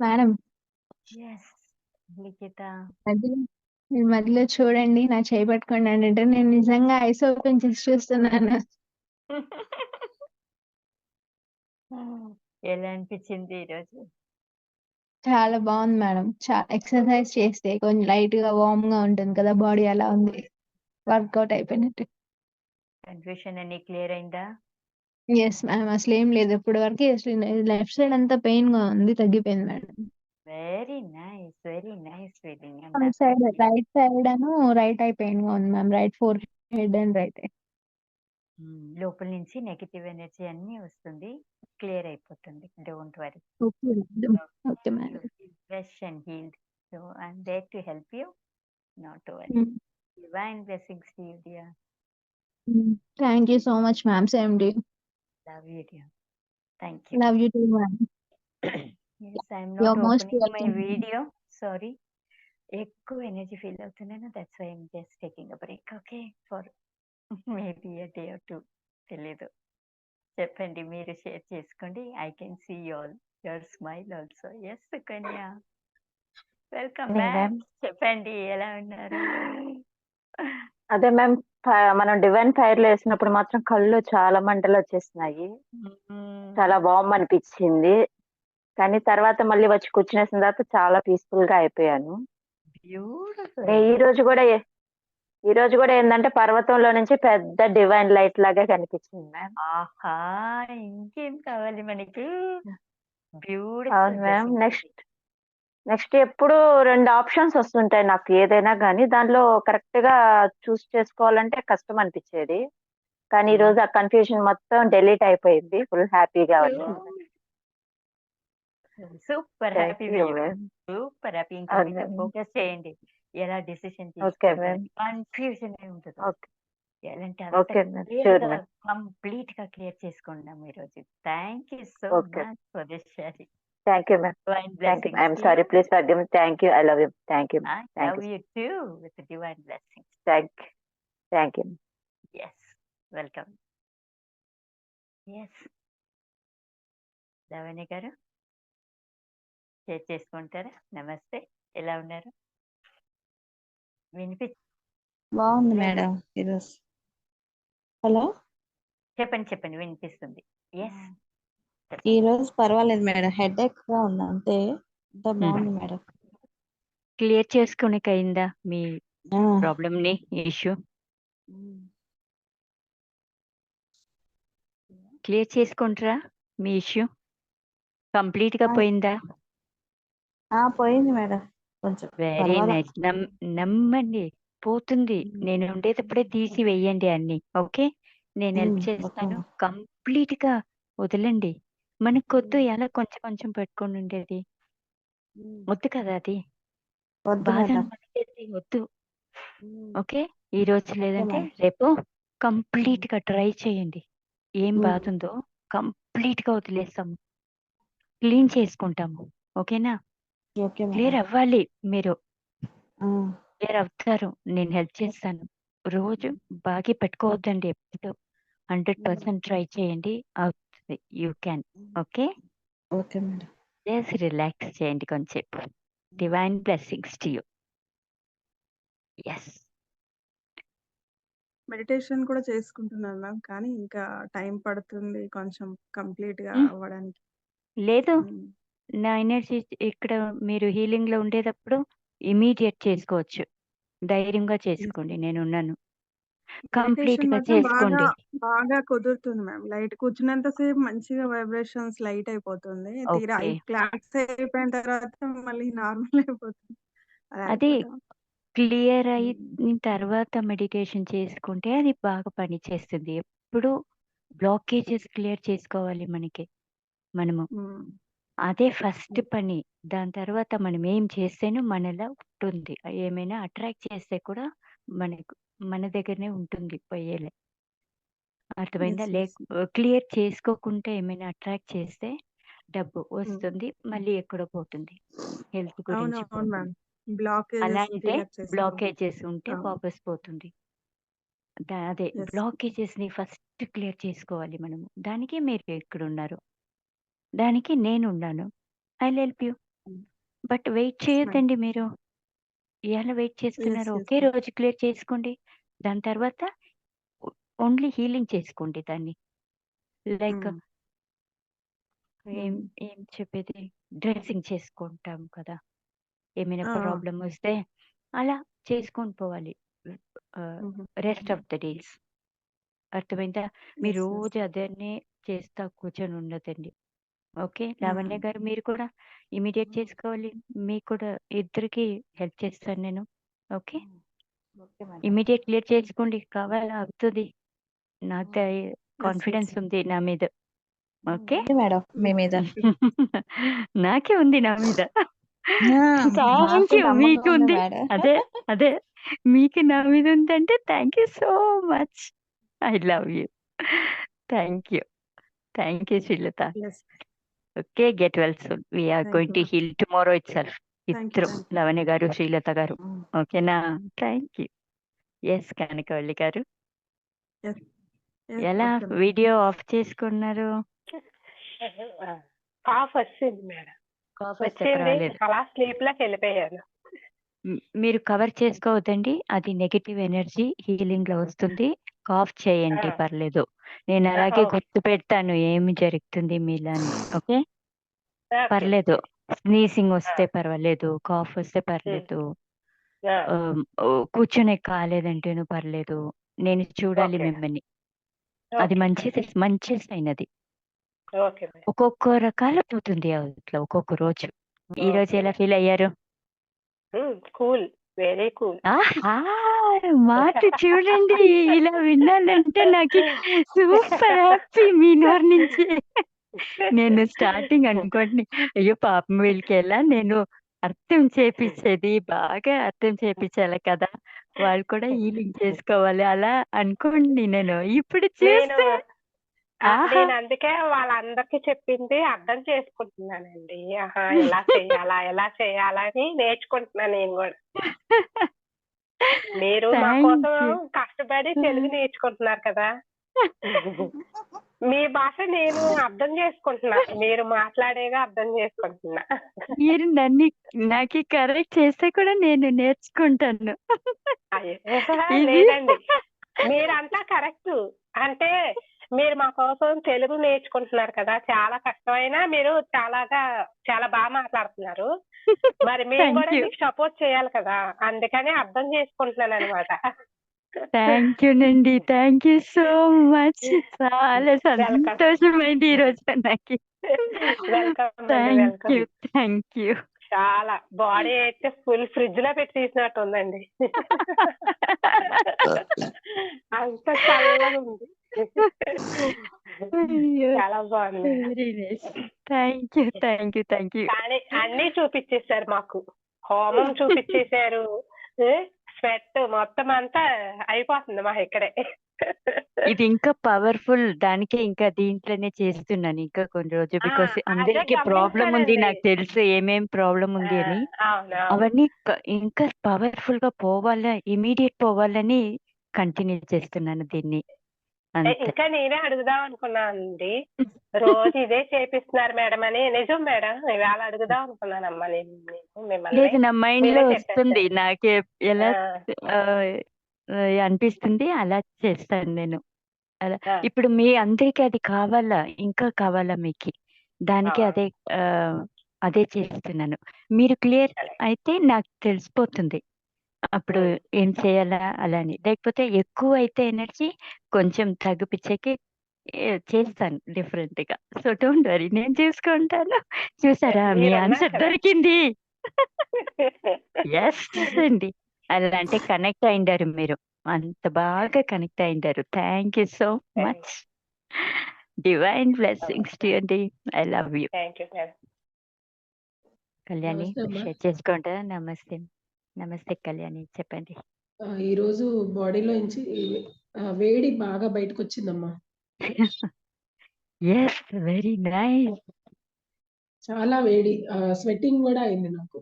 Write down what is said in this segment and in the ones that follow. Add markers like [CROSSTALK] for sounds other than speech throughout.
Madam yes. లిఖిత. మధ్యలో మీరు మధ్యలో చూడండి. నా చేయి పట్టుకోండి అనంటే నేను నిజంగా ఐస్ ఓపెన్ చేసి చూస్తున్నాను. [LAUGHS] ఎలా అనిపించింది ఈరోజు? చాలా బావుంది మేడం. చా ఎక్సర్‌సైజ్ చేస్తే కొంచెం లైట్‌గా వార్మ్‌గా ఉంటుంది కదా! బాడీ అలా ఉంది. వర్కౌట్ అయిపోయినట్టు. కన్‌ఫ్యూషన్ అన్నీ క్లియర్ అయిందా? Yes ma'am. అసలేం లేదు. ఇప్పటి వరకి అసలు లెఫ్ట్ సైడ్ అంతా పెయిన్‌గా ఉంది. తగ్గిపోయింది madam. Very nice. Very nice feeling. Out happy side you. Right right eye పెయిన్‌గా ఉంది ma'am. Right forehead and right eye. Hmm. లోపల నుంచి నెగెటివ్ ఎనర్జీ అన్నీ వస్తుంది. క్లియర్ అయిపోతుంది. Don't worry. Okay madam. Okay. Okay you madam. Feel fresh and healed. So, I'm there to help you. Not to worry. Hmm. Divine blessings to you dear. Hmm. Thank you so much ma'am. Same to you. Love you dear. Thank you. Love you too ma'am. Yes. I'm you not are most opening my welcome. Video. Sorry. ఎక్కువ energy feel అవుతున్నాను. That's why I'm just taking a break. Okay. For maybe a day or 2 తెలీదు. చెప్పండి. మీరు share చేసుకోండి. I can see your your smile also. Yes Sukanya. Welcome నేనా? Back. చెప్పండి. ఎలా ఉన్నారు? అదే మ్యామ్. మనం డివైన్ ఫైర్‌లో ఏసినప్పుడు మాత్రం కళ్ళు చాలా మంటలొచ్చేసినాయి. చాలా హ్మ్. వార్మ్ కానీ తర్వాత మళ్ళీ వచ్చి కూర్చునేసిన తర్వాత చాలా పీస్‌ఫుల్‌గా అయిపోయాను. నే బ్యూటిఫుల్. ఈరోజు గూడా ఎ ఈరోజు గూడా ఏందంటే పర్వతంలో నుంచి పెద్ద డివైన్ లైట్ లాగా కనిపించింది మ్యామ్. ఆహా! ఇంకేం కావాలి మనకి? అవును బ్యూటిఫుల్ మ్యామ్. నెక్స్ట్ నెక్స్ట్ ఎప్పుడు 2 ఆప్షన్స్ వస్తుంటాయి నాకు ఏదైనా గానీ, దానిలో కరెక్ట్‌గా చూస్ చేసుకోవాలంటే కష్టం అనిపిచ్చేది. కానీ హ్మ్. ఈరోజు ఆ కన్‌ఫ్యూజన్ మొత్తం డిలీట్ అయిపోయింది. ఫుల్ హ్యాపీగా ఉన్నాను. Super happy you. Ma'am. Super happy. ఇంకా అవును. ఫోకస్ చేయండి. ఎలా డెసిషన్ ఓకే మ్యామ్. కన్‌ఫ్యూజనే ఉండదు. ఓకే. ఎలాంటి అంత ఓకే మ్యామ్. క్లియర్‌గా మ్యామ్. కంప్లీట్‌గా క్లియర్ చేసుకున్నాం ఈరోజు. Thank you so okay. Much for this sharing. Thank you ma'am. Thank you. To sorry. Please me. Thank you. I love you. Thank you. Love you. Too with thank you. Yes. Welcome. Yes. Lavanya గారు? Share చేసుకుంటారా? నమస్తే. ఎలా ఉన్నారు? వినిపి బాగుంది. Madam ఈరోజు. Hello! చెప్పండి. చెప్పండి. వినిపిస్తుంది. యెస్. చెప్పండి. ఈరోజు పర్వాలేదు మేడం. హెడేక్‌గా ఉంది అంతే. బాగుంది మేడం. క్లియర్ చేసుకోనికయిందా మీ ఆ! ప్రాబ్లమ్‌ని, ఇష్యూ? క్లియర్ చేసుకుంట్రా మీ ఇష్యూ? కంప్లీట్‌గా ఆ! పోయిందా? ఆ! పోయింది మేడం. కొంచెం వెరీ పర్వాలా. నైస్. నమ్ నమ్మండి. పోతుంది. నేను ఉండేటప్పుడే తీసి వెయ్యండి అన్నీ. ఓకే. నేను. హెల్ప్ ఓకే చేస్తాను. మేడం. కంప్లీట్‌గా వదలండి. మనకొద్దు హ్మ్. ఎలా కొంచెం కొంచెం పెట్టుకొని ఉండేది. హ్మ్. వద్దు కదా అది. వద్దు బాధ మేడం. మనకేది వద్దు. హ్మ్. ఓకే. ఈరోజు ఓకే లేదంటే. రేపు హ్మ్. కంప్లీట్‌గా ట్రై చేయండి. ఏం హ్మ్. బాధుందో కంప్లీట్‌గా వదిలేస్తాము. క్లీన్ చేసుకుంటాము. ఓకేనా? Okay clear madam. అవ్వాలి మీరు. ఆ! క్లియర్ అవుతారు. నేను హెల్ప్ చేస్తాను. రోజు బాకీ పెట్టుకోవద్దండి ఎప్పుడు. హ్మ్. 100% ట్రై చేయండి. You can. Okay. Okay madam. Just relax చేయండి. హ్మ్. Divine blessings to you. Yes. Meditation కూడా చేసుకుంటున్నాను మ్యామ్. కానీ ఇంకా టైం పడుతుంది కొంచెం కంప్లీట్‌గా హ్మ్. అవ్వడానికి. లేదు. నా ఎనర్జీ ఇక్కడ మీరు హీలింగ్‌లో ఉండేటప్పుడు ఇమ్మీడియేట్ చేసుకోవచ్చు. ధైర్యంగా. చేసుకోండి. మెడిటేషన్ కంప్లీట్‌గా మాత్రం బాగా, చేసుకోండి. బాగా కుదురుతుంది మ్యామ్. లైట్ కూర్చున్నంత సేపు మంచిగా వైబ్రేషన్స్ లైట్ అయిపోతుంది. తీరా ఓకే. క్లాస్ అయిపోయిన తర్వాత మళ్ళీ నార్మల్ అయిపోతుంది. అలా అది అయిపోతా క్లియర్ హ్మ్. అయిన తర్వాత మెడిటేషన్ చేసుకుంటే అది బాగా పనిచేస్తుంది. ఎప్పుడు బ్లాకేజెస్ క్లియర్ చేసుకోవాలి మనకి. మనము. హ్మ్. అదే ఫస్ట్. పని. దాని తర్వాత మనం ఏం చేస్తేనో మనలా ఉంటుంది. ఏమైనా అట్రాక్ట్ చేస్తే కూడా మనకు మన దగ్గరనే ఉంటుంది పోయేలే. అర్థమైందా? యెస్. లేక్ యెస్. క్లియర్ చేసుకోకుంటే ఏమైనా అట్రాక్ట్ చేస్తే డబ్బు హ్మ్. వస్తుంది. మళ్ళీ ఎక్కడో పోతుంది. హెల్త్ గురించి పోతుంది. మ్యామ్. బ్లాకేజెస్ అలా అంటే. బ్లాకేజెస్ ఉంటే అవును. వాపస్ పోతుంది. ద అదే యెస్. బ్లాకేజెస్‌ని ఫస్ట్ క్లియర్ చేసుకోవాలి మనము. దానికి మీరు ఇక్కడున్నారు. దానికి నేనున్నాను. I will help you. But wait చేయొద్దండి మీరు ఇవాళ వెయిట్ చేస్తున్నారు yes, ఒకే. రోజు క్లియర్ చేసుకోండి దాని తర్వాత ఓన్లీ హీలింగ్ చేసుకోండి దాన్ని లైక్ మ్మ్. ఏం మ్మ్. ఏం చెప్పేది డ్రెస్సింగ్ చేసుకుంటాం కదా ఏమైనా ఆ, ఆ. ప్రాబ్లం వస్తే అలా చేసుకొని పోవాలి. రెస్ట్ ఆఫ్ ద డేస్ అర్థమైందా మీరు. రోజు అదన్నే చేస్తా కూర్చొని ఉండదండి ఓకే. లావణ్య. గారు మీరు కూడా ఇమీడియట్ చేసుకోవాలి. మీకు కూడా ఇద్దరికి హెల్ప్ చేస్తాను నేను. Okay. Okay madam. Immediate clear చేసుకోండి కావాలా? అవుతుంది. నాకు కాన్ఫిడెన్స్. ఉంది నా మీద. ఓకే. ఉంది మేడం మీ మీద. [LAUGHS] నాకే ఉంది నా మీద. ఆ, థ్యాంక్ నాకు యూ నమ్మకం మీకు ఉంది మేడం. అదే అదే. మీకు నా మీద ఉందంటే thank you so much. I love you. Thank you. Thank you Srilatha. Okay get well soon we're going to. Heal tomorrow itself Thank you, ఇద్దరు thank you. లవణ్య గారు శ్రీలత గారు. ఓకేనా థ్యాంక్ యూ ఎస్ కనకవల్లి గారు ఎలా. వీడియో ఆఫ్ చేసుకున్నారు cough వచ్చింది madam అలా స్లీప్లోకి వెళ్ళిపోయాను. మీరు కవర్ చేసుకోవద్దండి. అది నెగటివ్ ఎనర్జీ హీలింగ్లో వస్తుంది. కాఫ్ చేయండి. పర్లేదు. నేను అలాగే. గుర్తు పెడతాను ఏమి జరుగుతుంది మీలా అని ఓకే. పర్లేదు. స్నీసింగ్ వస్తే పర్వాలేదు కాఫ్ వస్తే పర్లేదు. కూర్చొనే కాలేదంటేను పర్లేదు. నేను చూడాలి. మిమ్మల్ని. అది. మంచిది మంచి సైన్ అది ఓకే మేడం ఒక్కొక్క రకాల పోతుంది అట్లా ఒక్కొక్క రోజు. ఈ రోజు ఎలా ఫీల్ అయ్యారు? కూల్. వెరీ కూల్ మాట చూడండి. ఇలా వినాలంటే నాకు సూపర్ హ్యాపీ మీ నోరు నుంచి. నేను స్టార్టింగ్ అనుకోండి. అయ్యో పాపం వీళ్ళకి ఎలా నేను అర్థం చేపించేది బాగా అర్థం చేపించాలి కదా. వాళ్ళు కూడా హీలింగ్ చేసుకోవాలి అలా అనుకోండి నేను. ఇప్పుడు నేను చూస్తే ఆ, ఆహా. నేను అందుకే వాళ్ళందరికీ చెప్పింది అర్థం చేసుకుంటున్నానండి. ఆహా ఎలా చేయాలా ఎలా చేయాలా అని నేర్చుకుంటున్నాను నేను కూడా. మీరు మా కోసం. కష్టపడి తెలుగు నేర్చుకుంటున్నారు కదా. మీ భాష నేను అర్థం చేసుకుంటున్నా. మీరు మాట్లాడేగా అర్థం చేసుకుంటున్నా. మీరు నన్ను నాకు కరెక్ట్ చేస్తే కూడా నేను నేర్చుకుంటాను. అయ్యో, ఇది- లేదండి. మీరంతా కరెక్ట్. అంటే మీరు మా కోసం తెలుగు నేర్చుకుంటున్నారు కదా చాలా కష్టమైనా మీరు చాలాగా చాలా బాగా మాట్లాడుతున్నారు. [LAUGHS] మరి మేము కూడా. మీకు సపోర్ట్ చేయాలి కదా అందుకని అర్థం చేసుకుంటున్నాను అనమాట థ్యాంక్ యూ నండి థ్యాంక్ యూ సో మచ్ చాలా. సంతోషమైంది ఈ రోజు నాకు. థ్యాంక్ యూ థ్యాంక్ యూ చాలా బాడీ అయితే ఫుల్ ఫ్రిడ్జ్లో పెట్టి తీసినట్టు ఉందండి [LAUGHS] అంత చల్లగా ఉంది చాలా బాగుంది. Thank you thank you thank you కానీ అన్ని చూపించేశారు మాకు. హోమం చూపించేశారు స్వెట్ మొత్తం అంతా అయిపోతుంది మా ఇక్కడే. ఇది ఇంకా పవర్ఫుల్ దానికే ఇంకా దీంట్లోనే చేస్తున్నాను ఇంకా కొన్ని రోజులు బికాస్ అదే అందరికి ప్రాబ్లం ఉంది. నాకు తెలుసు ఏమేం ప్రాబ్లం ఉంది అని. అవును అవన్నీ ఇంకా పవర్ఫుల్గా పోవాలా ఇమీడియట్ పోవాలని కంటిన్యూ చేస్తున్నాను దీన్ని. ఇంకా నేనే అడుగుదాం అనుకున్నానండి రోజు ఇదే చేపిస్తున్నారు మేడం అని. నిజం మేడం ఇవాళ అడుగుదాం అనుకున్నానమ్మా నేను నేను మిమ్మల్ని. లేదు నా మైండ్లో మీరే వస్తుంది. నాకే ఎలా ఆ, అనిపిస్తుంది అలా చేస్తాను నేను. అలా. ఆ, ఇప్పుడు మీ అందరికి అది కావాలా? ఇంకా కావాలా మీకు? దానికి. అదే ఆ, అదే చేస్తున్నాను. మీరు క్లియర్ అయితే నాకు తెలిసిపోతుంది. అప్పుడు. ఏం చేయాలా అలా అని. లేకపోతే ఎక్కువ అయితే ఎనర్జీ కొంచెం తగ్గిపించేకి చేస్తాను డిఫరెంట్గా సో డోంట్ వరీ నేను చూసుకుంటాను. చూసారా మీ ఆన్సర్ కదా. దొరికింది. ఎస్ అండి అలా అంటే కనెక్ట్ అయిండారు మీరు. అంత బాగా connect అయిండారు. Thank you so much. Divine blessings to అండి. I love you. Kalyani. Share చేసుకుంటారా నమస్తే. నమస్తే కళ్యాణి చెప్పండి. ఈరోజు బాడీలో నుంచి వేడి బాగా బయటకు వచ్చిందమ్మా ఎస్ వెరీ నైస్ చాలా వేడి స్వెట్టింగ్ కూడా అయింది నాకు.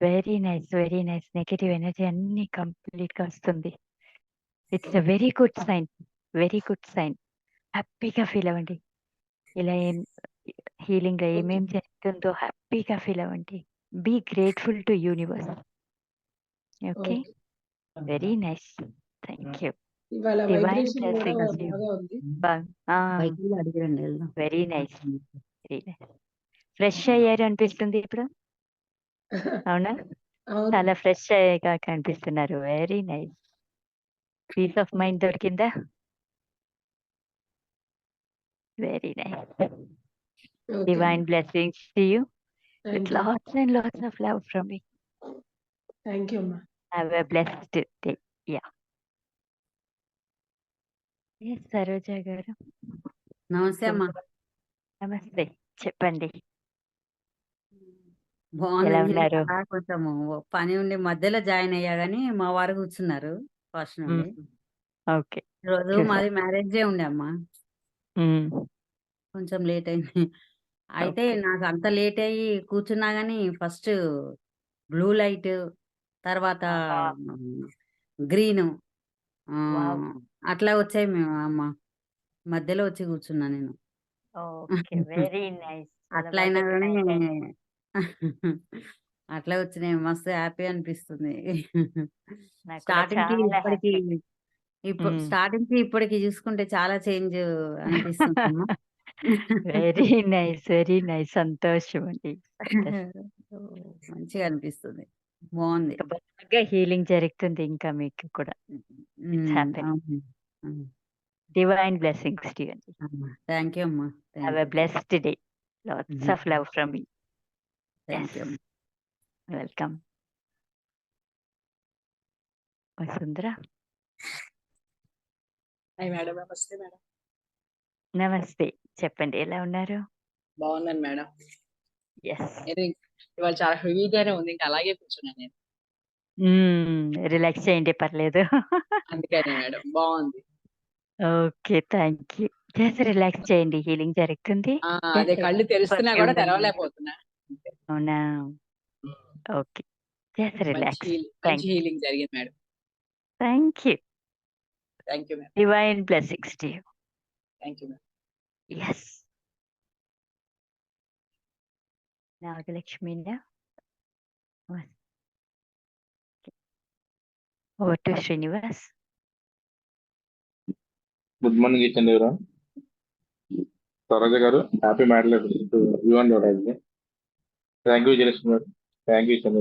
Very nice very nice negative energy అన్ని కంప్లీట్గా వస్తుంది. It's a very good sign very good sign హ్యాపీగా ఫీల్ అవ్వండి. ఇలా ఏం హీలింగ్‌లో ఓకే. ఏమేం జరుగుతుందో హ్యాపీగా ఫీల్ అవ్వండి. Be grateful to universe. Okay. Okay. Very nice. Thank you. ఇవాళ డివైన్ వైబ్రేషన్ కూడా బ్లెస్సింగ్స్ యూ. బాగా ఉంది. బా ఆ! బైక్‌లో అడిగిరండి వెళ్దాం. Very nice. Very nice. Fresh అయ్యారు అనిపిస్తుంది ఇప్పుడు? అవునా? అవును. చాలా ఫ్రెష్ అయ్యాక కనిపిస్తున్నారు. Very nice. Peace of mind దొరికిందా? Very nice. Okay. Divine blessings to you. With you. Lots and lots of love from me. Thank you అమ్మా. Have a blessed day. Yeah! Yes Saroja garu. నమస్తే అమ్మా. నమస్తే. చెప్పండి. అలా కొంచెము పని ఉండి మధ్యలో జాయిన్ అయ్యా గానీ, మా వారు కూర్చున్నారు ఫస్ట్ నుండి. ఓకే. చూసా. మాది మ్యారేజ్ ఉండే అమ్మా. కొంచెం లేట్ అయింది. అయితే. నాకు అంత లేట్ అయ్యి కూర్చున్నా గానీ ఫస్ట్ బ్లూ లైట్ తర్వాత గ్రీను అట్లా వచ్చాయి మేము అమ్మ. మధ్యలో వచ్చి కూర్చున్నా నేను. Very nice. అట్లా అయినా గానే [LAUGHS] అట్లా వచ్చినాయి. మస్తు హ్యాపీ అనిపిస్తుంది. స్టార్టింగ్‌కి చాలా ఇప్పటికి. ఇప్పుడు హ్మ్. స్టార్టింగ్‌కి ఇప్పటికి చూసుకుంటే చాలా change అనిపిస్తుందమ్మా. Very nice. Very nice. సంతోషం అండి. [LAUGHS] మంచిగా అనిపిస్తుంది. బావుంది. ఇంకా బాగా హీలింగ్ జరుగుతుంది ఇంకా మీకు కూడా. ఇట్స్ హ్మ్. హ్యాపెనింగ్. అవును. హ్మ్. డివైన్ బ్లెస్సింగ్స్ టు యూ అండి. అమ్మా! థాంక్ యూ అమ్మా. Have thank a. Blessed day. Lots. Of love from me. Thank yes. You అమ్మా. వెల్కమ్. వసుంధర. Hi madam. నమస్తే మేడం. నమస్తే. చెప్పండి ఎలా ఉన్నారు? బాగున్నాను మేడం. యెస్. ఇవాళ చాలా హెవీగానే ఉంది. ఇంకా అలాగే కూర్చున్నాను నేను. రిలాక్స్ చేయండి పర్లేదు. అందుకనే మేడం. బావుంది. Okay. Thank you. Just relax చేయండి. హీలింగ్ జరుగుతుంది. ఆ! అదే కళ్ళు తెరుస్తున్నా కూడా తెరవలేకపోతున్నా. అవునా? ఓకే. జస్ట్ మంచి రిలాక్స్. మంచి. హీలింగ్ జరిగింది madam. Thank you. Thank you madam. Divine blessings to you. Thank you madam. Yes. నాగలక్ష్మినా? Over to Srinivas. Good morning each and everyone. Saroja garu happy marriage you and your husband. Thank you Jayalakshmi garu. Thank you each and